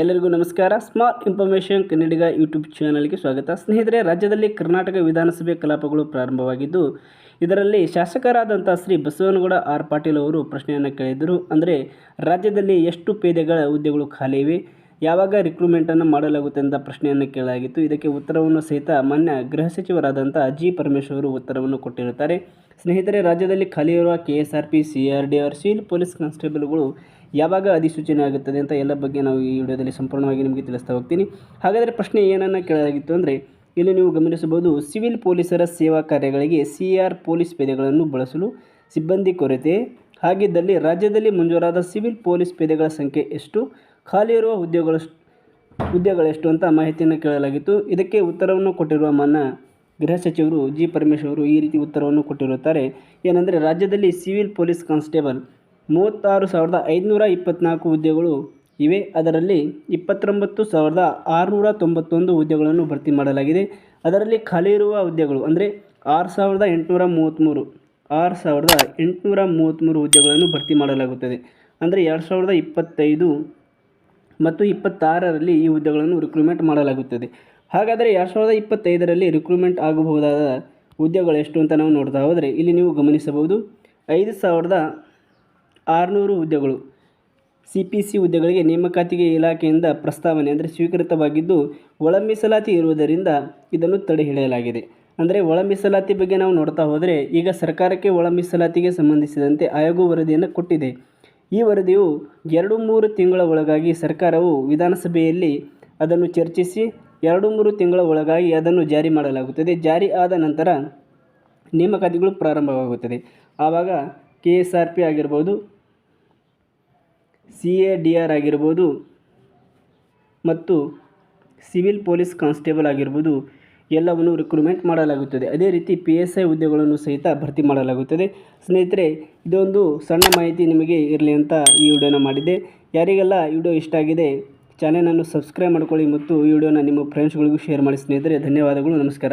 ಎಲ್ಲರಿಗೂ ನಮಸ್ಕಾರ. Smart information ಕನ್ನಡಿಗ YouTube ಚಾನಲ್ಗೆ ಸ್ವಾಗತ. ಸ್ನೇಹಿತರೆ, ರಾಜ್ಯದಲ್ಲಿ ಕರ್ನಾಟಕ ವಿಧಾನಸಭೆ ಕಲಾಪಗಳು ಪ್ರಾರಂಭವಾಗಿದ್ದು, ಇದರಲ್ಲಿ ಶಾಸಕರಾದಂಥ ಶ್ರೀ ಬಸವನಗೌಡ ಆರ್ ಪಾಟೀಲ್ ಅವರು ಪ್ರಶ್ನೆಯನ್ನು ಕೇಳಿದರು. ಅಂದರೆ, ರಾಜ್ಯದಲ್ಲಿ ಎಷ್ಟು ಪೇದೆಗಳ ಹುದ್ದೆಗಳು ಖಾಲಿ ಇವೆ? ಯಾವಾಗ ರಿಕ್ರೂಟ್ಮೆಂಟನ್ನು ಮಾಡಲಾಗುತ್ತೆ ಅಂತ ಪ್ರಶ್ನೆಯನ್ನು ಕೇಳಲಾಗಿತ್ತು. ಇದಕ್ಕೆ ಉತ್ತರವನ್ನು ಸಹಿತ ಮಾನ್ಯ ಗೃಹ ಸಚಿವರಾದಂಥ ಜಿ ಪರಮೇಶ್ವರ್ ಅವರು ಉತ್ತರವನ್ನು ಕೊಟ್ಟಿರುತ್ತಾರೆ. ಸ್ನೇಹಿತರೆ, ರಾಜ್ಯದಲ್ಲಿ ಖಾಲಿ ಇರುವ K S R P C R D R civil police ಕಾನ್ಸ್ಟೇಬಲ್ಗಳು ಯಾವಾಗ ಅಧಿಸೂಚನೆ ಆಗುತ್ತದೆ ಅಂತ ಎಲ್ಲ ಬಗ್ಗೆ ನಾವು ಈ ವಿಡಿಯೋದಲ್ಲಿ ಸಂಪೂರ್ಣವಾಗಿ ನಿಮಗೆ ತಿಳಿಸ್ತಾ ಹೋಗ್ತೀನಿ. ಹಾಗಾದರೆ ಪ್ರಶ್ನೆ ಏನನ್ನು ಕೇಳಲಾಗಿತ್ತು ಅಂದರೆ, ಇಲ್ಲಿ ನೀವು ಗಮನಿಸಬಹುದು, ಸಿವಿಲ್ ಪೊಲೀಸರ ಸೇವಾ ಕಾರ್ಯಗಳಿಗೆ ಸಿ ಪೊಲೀಸ್ ಪೇದೆಗಳನ್ನು ಬಳಸಲು ಸಿಬ್ಬಂದಿ ಕೊರತೆ. ಹಾಗಿದ್ದಲ್ಲಿ ರಾಜ್ಯದಲ್ಲಿ ಮಂಜೂರಾದ ಸಿವಿಲ್ ಪೊಲೀಸ್ ಪೇದೆಗಳ ಸಂಖ್ಯೆ ಎಷ್ಟು? ಖಾಲಿ ಇರುವ ಹುದ್ದೆಗಳು ಉದ್ಯೋಗಗಳೆಷ್ಟು ಅಂತ ಮಾಹಿತಿಯನ್ನು ಕೇಳಲಾಗಿತ್ತು. ಇದಕ್ಕೆ ಉತ್ತರವನ್ನು ಕೊಟ್ಟಿರುವ ಮನ್ನ ಗೃಹ ಸಚಿವರು ಜಿ ಪರಮೇಶ್ವರ್ ಈ ರೀತಿ ಉತ್ತರವನ್ನು ಕೊಟ್ಟಿರುತ್ತಾರೆ. ಏನಂದರೆ, ರಾಜ್ಯದಲ್ಲಿ ಸಿವಿಲ್ ಪೊಲೀಸ್ ಕಾನ್ಸ್ಟೇಬಲ್ ಮೂವತ್ತಾರು ಸಾವಿರದ ಐದುನೂರ ಇಪ್ಪತ್ತ್ನಾಲ್ಕು ಹುದ್ದೆಗಳು ಇವೆ. ಅದರಲ್ಲಿ ಇಪ್ಪತ್ತೊಂಬತ್ತು ಸಾವಿರದ ಆರುನೂರ ತೊಂಬತ್ತೊಂದು ಹುದ್ದೆಗಳನ್ನು ಭರ್ತಿ ಮಾಡಲಾಗಿದೆ. ಅದರಲ್ಲಿ ಖಾಲಿ ಇರುವ ಹುದ್ದೆಗಳು ಅಂದರೆ ಆರು ಸಾವಿರದ ಎಂಟುನೂರ ಮೂವತ್ತ್ಮೂರು ಆರು ಸಾವಿರದ ಎಂಟುನೂರ ಮೂವತ್ತ್ಮೂರು ಹುದ್ದೆಗಳನ್ನು ಭರ್ತಿ ಮಾಡಲಾಗುತ್ತದೆ. ಅಂದರೆ ಎರಡು ಸಾವಿರದ ಇಪ್ಪತ್ತೈದು ಮತ್ತು ಇಪ್ಪತ್ತಾರರಲ್ಲಿ ಈ ಹುದ್ದೆಗಳನ್ನು ರಿಕ್ರೂಟ್ಮೆಂಟ್ ಮಾಡಲಾಗುತ್ತದೆ. ಹಾಗಾದರೆ ಎರಡು ಸಾವಿರದ ಇಪ್ಪತ್ತೈದರಲ್ಲಿ ರಿಕ್ರೂಟ್ಮೆಂಟ್ ಆಗಬಹುದಾದ ಹುದ್ದೆಗಳು ಎಷ್ಟು ಅಂತ ನಾವು ನೋಡ್ತಾ ಹೋದರೆ ಇಲ್ಲಿ ನೀವು ಗಮನಿಸಬಹುದು. ಐದು ಸಾವಿರದ ಆರುನೂರು ಹುದ್ದೆಗಳು. ಸಿ ಪಿ ಸಿ ಹುದ್ದೆಗಳಿಗೆ ನೇಮಕಾತಿಗೆ ಇಲಾಖೆಯಿಂದ ಪ್ರಸ್ತಾವನೆ ಅಂದರೆ ಸ್ವೀಕೃತವಾಗಿದ್ದು ಒಳ ಮೀಸಲಾತಿ ಇರುವುದರಿಂದ ಇದನ್ನು ತಡೆ ಹಿಡಿಯಲಾಗಿದೆ ಅಂದರೆ ಒಳ ಮೀಸಲಾತಿ ಬಗ್ಗೆ ನಾವು ನೋಡ್ತಾ ಹೋದರೆ ಈಗ ಸರ್ಕಾರಕ್ಕೆ ಒಳ ಮೀಸಲಾತಿಗೆ ಸಂಬಂಧಿಸಿದಂತೆ ಆಯೋಗ ವರದಿಯನ್ನು ಕೊಟ್ಟಿದೆ. ಈ ವರದಿಯು ಎರಡು ಮೂರು ತಿಂಗಳ ಒಳಗಾಗಿ ಸರ್ಕಾರವು ವಿಧಾನಸಭೆಯಲ್ಲಿ ಅದನ್ನು ಚರ್ಚಿಸಿ ಎರಡು ಮೂರು ತಿಂಗಳ ಒಳಗಾಗಿ ಅದನ್ನು ಜಾರಿ ಮಾಡಲಾಗುತ್ತದೆ. ಜಾರಿ ಆದ ನಂತರ ನೇಮಕಾತಿಗಳು ಪ್ರಾರಂಭವಾಗುತ್ತದೆ. ಆವಾಗ ಕೆ ಎಸ್ ಆರ್ ಪಿ ಆಗಿರ್ಬೋದು ಸಿ ಎ ಡಿ ಆರ್ ಆಗಿರ್ಬೋದು ಮತ್ತು ಸಿವಿಲ್ ಪೊಲೀಸ್ ಕಾನ್ಸ್ಟೇಬಲ್ ಆಗಿರ್ಬೋದು ಎಲ್ಲವನ್ನು ರಿಕ್ರೂಟ್ಮೆಂಟ್ ಮಾಡಲಾಗುತ್ತದೆ. ಅದೇ ರೀತಿ ಪಿ ಎಸ್ ಐ ಹುದ್ದೆಗಳನ್ನು ಸಹಿತ ಭರ್ತಿ ಮಾಡಲಾಗುತ್ತದೆ. ಸ್ನೇಹಿತರೆ, ಇದೊಂದು ಸಣ್ಣ ಮಾಹಿತಿ ನಿಮಗೆ ಇರಲಿ ಅಂತ ಈ ವಿಡಿಯೋನ ಮಾಡಿದೆ. ಯಾರಿಗೆಲ್ಲ ವಿಡಿಯೋ ಇಷ್ಟ ಆಗಿದೆ ಚಾನಲನ್ನು ಸಬ್ಸ್ಕ್ರೈಬ್ ಮಾಡ್ಕೊಳ್ಳಿ ಮತ್ತು ಈ ವಿಡಿಯೋನ ನಿಮ್ಮ ಫ್ರೆಂಡ್ಸ್ಗಳಿಗೂ ಶೇರ್ ಮಾಡಿ ಸ್ನೇಹಿತರೆ. ಧನ್ಯವಾದಗಳು, ನಮಸ್ಕಾರ.